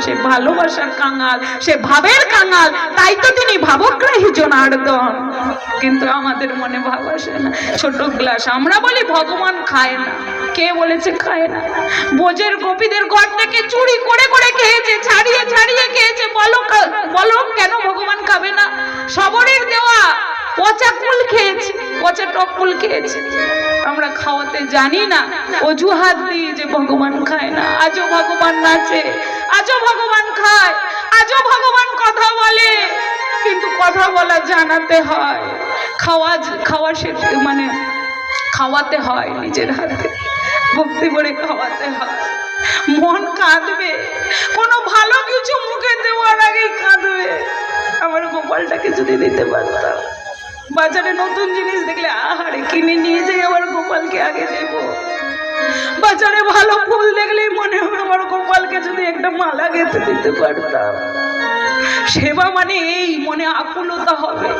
সে ভালোবাসার কাঙাল, সে ভাবের কাঙাল, তাই তো তিনি ভাবগ্রাহী জনার্দন। কিন্তু আমাদের মনে ভাব আসে না। ছোট গ্লাস আমরা বলি ভগবান খায় না। কে বলেছে খায় না? বোঝের গোপীদের ঘর থেকে চুরি করে করে খেয়েছে, ছাড়িয়ে ছাড়িয়ে খেয়েছে। বলো বলো কেন ভগবান খাবে না সবরের দেওয়া পচা কুল খেয়েছে পচা টক কুল খেয়েছে। আমরা খাওয়াতে জানি না, অজুহাত দিই যে ভগবান খায় না। আজও ভগবান নাচে, আজও ভগবান খায়, আজও ভগবান কথা বলে। কিন্তু কথা বলা জানাতে হয়। খাওয়া খাওয়া সে মানে খাওয়াতে হয় নিজের হাতে। ভক্তি করে খাওয়াতে হয়। মন কাঁদবে। কোনো ভালো কিছু মুখে দেওয়ার আগেই কাঁদবে। আমার গোপালটাকে যদি দিতে পারতাম। বাজারে নতুন জিনিস দেখলে, আহারে, কিনে নিয়ে যাই আবার গোপালকে আগে দেব। বাজারে ভালো ফুল দেখলেই মনে হবে আমার গোপালকে যদি একটা মালা গেঁথে দিতে পারতাম। সেবা মানে এই, মনে আকুলতা হবে।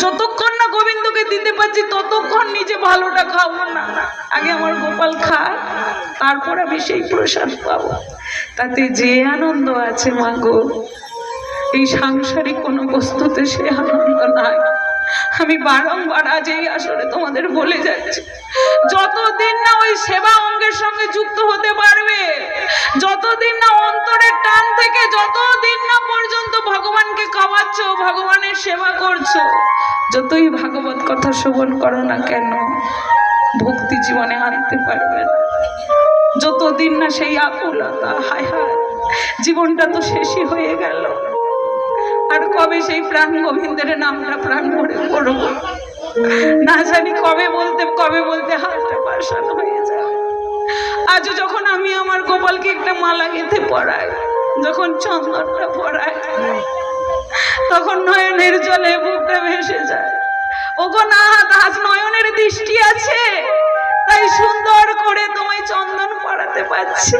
যতক্ষণ না গোবিন্দকে দিতে পারছি, ততক্ষণ নিজে ভালোটা খাব না আগে আমার গোপাল খা তারপর আমি সেই প্রসাদ পাবো। তাতে যে আনন্দ আছে মা গো, এই সাংসারিক কোনো বস্তুতে সে আনন্দ নাই। আমি বারংবার আজ এই আসলে তোমাদের বলে যাচ্ছি, যতদিন না ওই সেবা অঙ্গের সঙ্গে যুক্ত হতে পারবে, যতদিন না অন্তরের টান থেকে যতদিন না পর্যন্ত ভগবানকে খাওয়াচ্ছ ভগবানের সেবা করছ, যতই ভাগবত কথা শ্রবণ করো না কেন, ভক্তি জীবনে আনতে পারবে না। যতদিন না সেই আকুলতা, হায় হায়, জীবনটা তো শেষই হয়ে গেল। আর কবে সেই প্রাণ গোবিন্দের নামটা প্রাণ ভরে পড়ব? না জানি কবে বলতে কবে বলতে হাতটা পাশান হয়ে যাবে। আজও যখন আমি আমার গোপালকে একটা মালা গেঁথে পড়াই যখন চন্দনটা পড়াই তখন নয়নের জলে বুকটা ভেসে যায়। ওগো না, আজ নয়নের দৃষ্টি আছে, তাই সুন্দর করে তোমায় চন্দন পড়াতে পারছি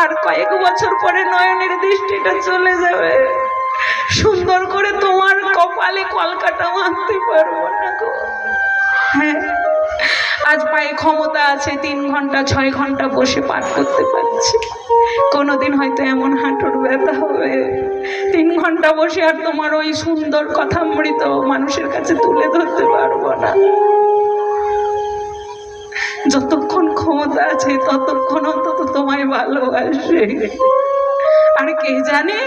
আর কয়েক বছর পরে নয়নের দৃষ্টিটা চলে যাবে। সুন্দর করে তোমার কপালে কলকাতা মাখতে পারব না গো। হ্যাঁ আজ পায়ে ক্ষমতা আছে, তিন ঘণ্টা, ছয় ঘণ্টা বসে পাঠ করতে পারছি। কোনোদিন হয়তো এমন হাঁটুর ব্যথা হবে। তিন ঘণ্টা বসে আর তোমার ওই সুন্দর কথামৃত মানুষের কাছে তুলে ধরতে পারব না। যতক্ষণ ক্ষমতা আছে, ততক্ষণ অন্তত তোমায় ভালোবাসে। আর কে জানে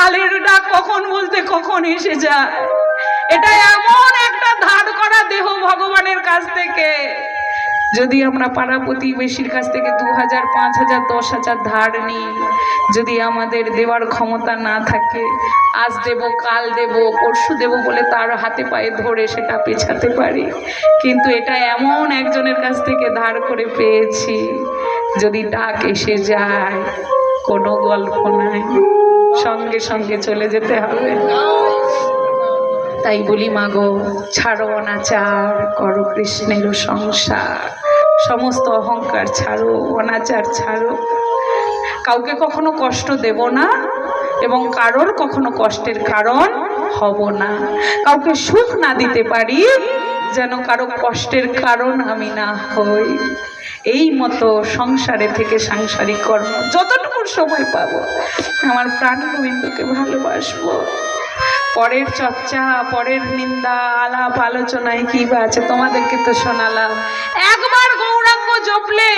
কালের ডাক কখন বলতে কখন এসে যায়? এটা এমন একটা ধার করা দেহ ভগবানের কাছ থেকে। যদি আমরা পাড়া প্রতিবেশীর কাছ থেকে দু হাজার, পাঁচ হাজার, দশ হাজার ধার নিই, যদি আমাদের দেওয়ার ক্ষমতা না থাকে, আজ দেব, কাল দেব, পরশু দেব বলে তার হাতে পায়ে ধরে সেটা পেছাতে পারি। কিন্তু এটা এমন একজনের কাছ থেকে ধার করে পেয়েছি, যদি ডাক এসে যায়, কোনো গল্প নাই। সঙ্গে সঙ্গে চলে যেতে হবে। তাই বলি মাগো ছাড়ো অনাচার, করো কৃষ্ণের সংসার। সমস্ত অহংকার ছাড়ো, অনাচার ছাড়ো। কাউকে কখনো কষ্ট দেব না এবং কারোর কখনো কষ্টের কারণ হব না। কাউকে সুখ না দিতে পারি যেন কারও কষ্টের কারণ আমি না হই। এই মতো সংসারে থেকে সাংসারিক কর্ম যতটুকু সময় পাবো, আমার প্রাণ গোবিন্দকে ভালোবাসবো। পরের চর্চা, পরের নিন্দা, আলাপ, আলোচনায় কি বা আছে তোমাদেরকে তো শোনালাম। একবার গৌরাঙ্গ জপলে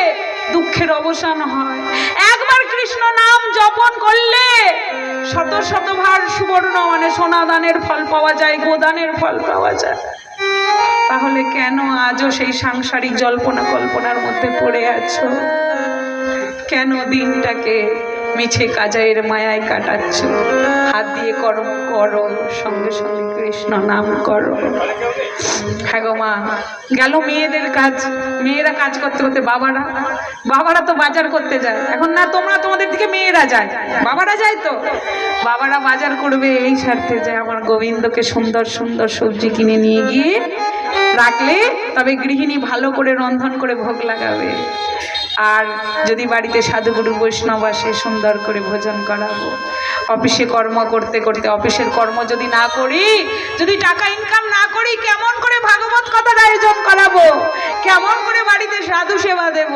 দুঃখের অবসান হয়। একবার কৃষ্ণ নাম জপন করলে শত শতভার সুবর্ণ মানে সোনাদানের ফল পাওয়া যায়, গোদানের ফল পাওয়া যায়। তাহলে কেন আজও সেই সাংসারিক জল্পনা কল্পনার মধ্যে পড়ে আছো? কেন দিনটাকে মিছে কাজাইয়ের মায়ায় কাটাচ্ছ? হাত দিয়ে কর্ম করো সঙ্গে সঙ্গে কৃষ্ণ নাম করো হ্যাঁ মা, গেল মেয়েদের কাজ। মেয়েরা কাজ করতে করতে বাবারা বাবারা তো বাজার করতে যায়। এখন না, তোমরা তোমাদের দিকে মেয়েরা যায়। বাবারা যায় তো? বাবারা বাজার করবে, এই স্বার্থে যে আমার গোবিন্দকে সুন্দর সুন্দর সবজি কিনে নিয়ে গিয়ে রাখলে তবে গৃহিণী ভালো করে রন্ধন করে ভোগ লাগাবে। আর যদি বাড়িতে সাধুগুরু বৈষ্ণব আসে, সুন্দর করে ভোজন করাবো। অফিসে কর্ম করতে করতে, অফিসের কর্ম যদি না করি, যদি টাকা ইনকাম না করি, কেমন করে ভাগবত কথার আয়োজন করাবো? কেমন করে বাড়িতে সাধু সেবা দেব?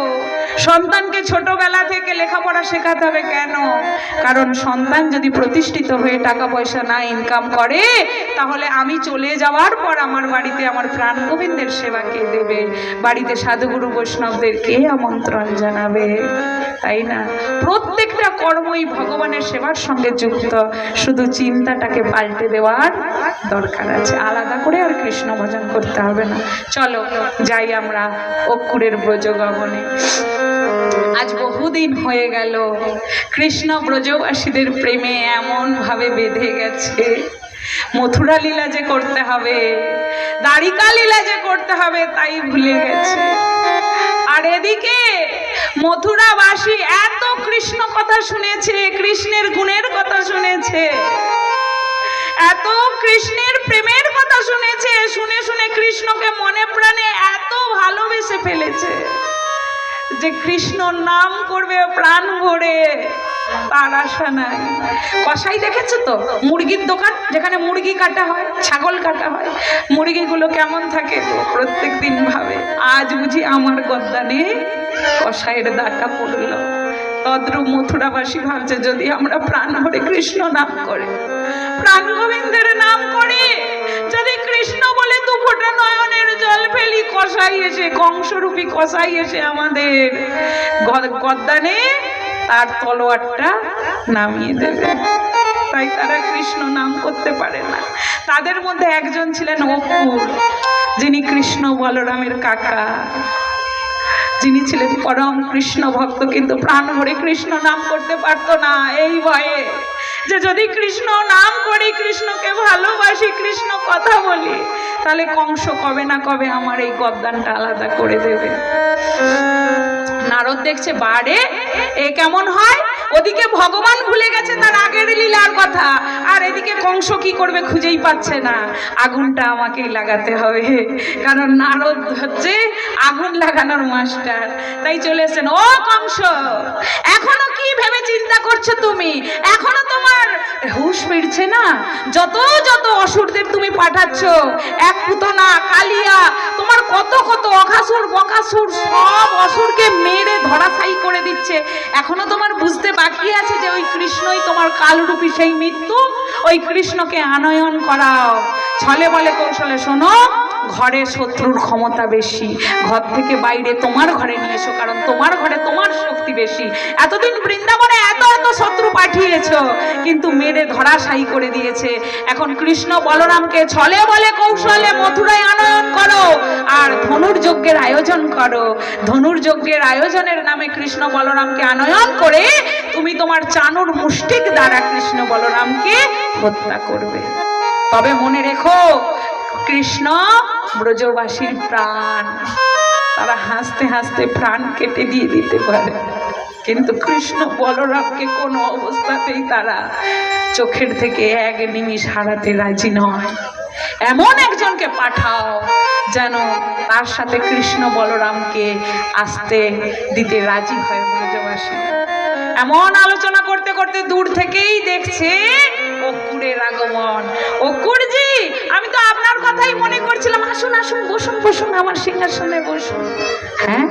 সন্তানকে ছোটবেলা থেকে লেখাপড়া শেখাতে হবে কেন? কারণ সন্তান যদি প্রতিষ্ঠিত হয়ে টাকা পয়সা না ইনকাম করে, তাহলে আমি চলে যাওয়ার পর আমার বাড়িতে আমার প্রাণ গোবিন্দের সেবা কে দেবে? বাড়িতে সাধুগুরু বৈষ্ণবদের কে আমন্ত্রণ জানাবে, তাই না? প্রত্যেকটা কর্মই ভগবানের সেবার সঙ্গে যুক্ত। শুধু চিন্তাটাকে পাল্টে দেওয়ার দরকার আছে। আলাদা করে আর কৃষ্ণ ভজন করতে হবে না। চলো, যাই আমরা অক্ষুরের ব্রজগমনে আজ বহুদিন হয়ে গেল। কৃষ্ণ ব্রজবাসীদের প্রেমে এমন ভাবে বেঁধে গেছে। মথুরা লীলা যে করতে হবে দ্বারিকা লীলা যে করতে হবে, তাই ভুলে গেছে। আর এদিকে মথুরাবাসী এত কৃষ্ণ কথা শুনেছে, কৃষ্ণের গুণের কথা শুনেছে। এত কৃষ্ণের প্রেমের কথা শুনেছে, শুনে শুনে কৃষ্ণকে মনে প্রাণে এত ভালোবেসে ফেলেছে যে কৃষ্ণ নাম করবে প্রাণ ভরে, তার আশা নাই। কষাই দেখেছ তো? মুরগির দোকান যেখানে মুরগি কাটা হয়? ছাগল কাটা হয়। মুরগিগুলো কেমন থাকে প্রত্যেক দিন ভাবে। আজ বুঝি আমার গদ্দানে কষাইয়ের দাটা পড়ল। তদ্রুপ মথুরাবাসী ভাবছে, যদি আমরা প্রাণ ভরে কৃষ্ণ নাম করে, প্রাণ গোবিন্দের নাম করে, যদি কৃষ্ণ বলে দু ফোঁটা নয়নের জল ফেলি কষাই এসে, কংসরূপী কষাই এসে আমাদের গদ্দানে তার তলোয়ারটা নামিয়ে দেবে। তাই তারা কৃষ্ণ নাম করতে পারে না। তাদের মধ্যে একজন ছিলেন অপুর যিনি কৃষ্ণ বলরামের কাকা। যিনি ছিলেন পরম কৃষ্ণ ভক্ত, কিন্তু প্রাণ ভরে কৃষ্ণ নাম করতে পারতো না এই ভয়ে। যে যদি কৃষ্ণ নাম করি, কৃষ্ণকে ভালোবাসি, কৃষ্ণ কথা বলি, তাহলে কংস কবে না কবে আমার এই গদ্দানটা আলাদা করে দেবে। নারদ দেখছে বাড়ে এ কেমন হয়? ওদিকে ভগবান ভুলে গেছে তার আগের লীলার কথা। আর এদিকে কংস কি করবে খুঁজেই পাচ্ছে না। আগুনটা আমাকে লাগাতে হবে। কারণ নারদ হচ্ছে আগুন লাগানোর মাস্টার। তাই চলে এসেছেন, ও কংস, এখনও কি ভেবে চিন্তা করছ তুমি? এখনও হুশ ফিরছে না? যত যত অসুরদের তুমি পাঠাচ্ছ, এক পুতনা কালিয়া, তোমার কত কত অঘাসুর, বকাসুর, সব অসুরকে মেরে ধরাশায়ী করে দিচ্ছে। এখনও তোমার বুঝতে বাকি আছে যে ওই কৃষ্ণই তোমার কালরূপী সেই মৃত্যু? ওই কৃষ্ণকে আনয়ন করাও। ছলে বলে কৌশলে শোনো ঘরে শত্রুর ক্ষমতা বেশি। ঘর থেকে বাইরে তোমার ঘরে নিয়ে এসো, কারণ তোমার ঘরে তোমার শক্তি বেশি। এতদিন বৃন্দাবনে এত এত শত্রু পাঠিয়েছ, কিন্তু মেরে ধরাশায়ী করে দিয়েছে। এখন কৃষ্ণ বলরামকে ছলে বলে কৌশলে মথুরায় আনয়ন করো, আর ধনুর্যজ্ঞের আয়োজন করো। ধনুর্যজ্ঞের আয়োজনের নামে কৃষ্ণ বলরামকে আনয়ন করে তুমি তোমার চানুর মুষ্টিক দ্বারা কৃষ্ণ বলরামকে হত্যা করবে। তবে মনে রেখো কৃষ্ণ ব্রজবাসীর প্রাণ। তারা হাসতে হাসতে প্রাণ কেটে দিয়ে দিতে পারে। কিন্তু কৃষ্ণ বলরামকে কোনো অবস্থাতেই তারা চোখের থেকে এক নিমিষ হারাতে রাজি নয়। এমন একজনকে পাঠাও যেন তার সাথে কৃষ্ণ বলরামকে আসতে দিতে রাজি হয় ব্রজবাসী। এমন আলোচনা করতে করতে দূর থেকেই দেখছে অকুরের আগমন। অকুরজি, আমি তো কথাই মনে করছিলাম, আসুন আসুন, বসুন বসুন, আমার সিংহাসনে বসুন। হ্যাঁ?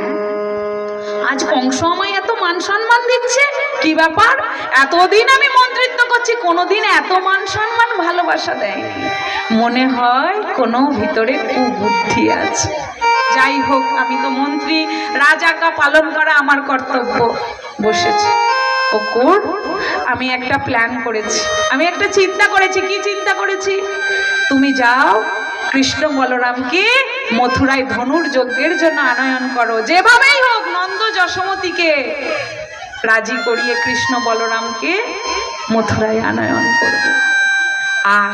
আজ কংস আমায় এত মান সম্মান দিচ্ছে? কি ব্যাপার? এতদিন আমি মন্ত্রিত্ব করছি, কোনোদিন এত মান সম্মান ভালোবাসা দেয়নি। মনে হয় কোনো ভিতরে কুবুদ্ধি আছে। যাই হোক, আমি তো মন্ত্রী রাজাকা পালন করা আমার কর্তব্য। বসেছি। অকুর আমি একটা প্ল্যান করেছি। আমি একটা চিন্তা করেছি। কি চিন্তা করেছি? তুমি যাও কৃষ্ণ বলরামকে মথুরায় ধনুর যজ্ঞের জন্য আনয়ন করো। যেভাবেই হোক, নন্দ যশোমতীকে রাজি করিয়ে কৃষ্ণ বলরামকে মথুরায় আনয়ন করবে। আর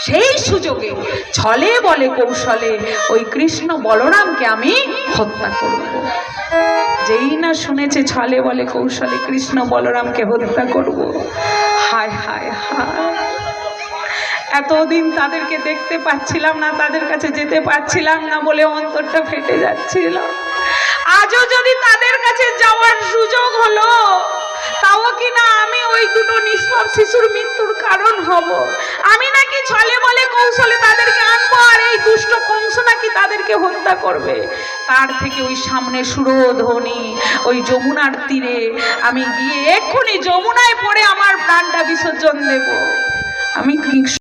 সেই সুযোগে ছলে বলে কৌশলে ওই কৃষ্ণ বলরামকে আমি হত্যা করব। যেই না শুনেছে ছলে বলে কৌশলে কৃষ্ণ বলরামকে হত্যা করব। হায় হায় হায়। এতদিন তাদেরকে দেখতে পাচ্ছিলাম না, তাদের কাছে যেতে পারছিলাম না বলে অন্তরটা ফেটে যাচ্ছিল। আজও যদি তাদের কাছে যাওয়ার সুযোগ হলো, তাও কি না আমি ওই দুটো নিষ্পাপ শিশুর মৃত্যুর কারণ হব? আমি নাকি ছলে বলে কৌশলে তাদেরকে আনব আর এই দুষ্ট কংস নাকি তাদেরকে হত্যা করবে? তার থেকে ওই সামনে সুরধ্বনি ওই যমুনার তীরে। আমি গিয়ে এক্ষুনি যমুনায় পড়ে আমার প্রাণটা বিসর্জন দেব। আমি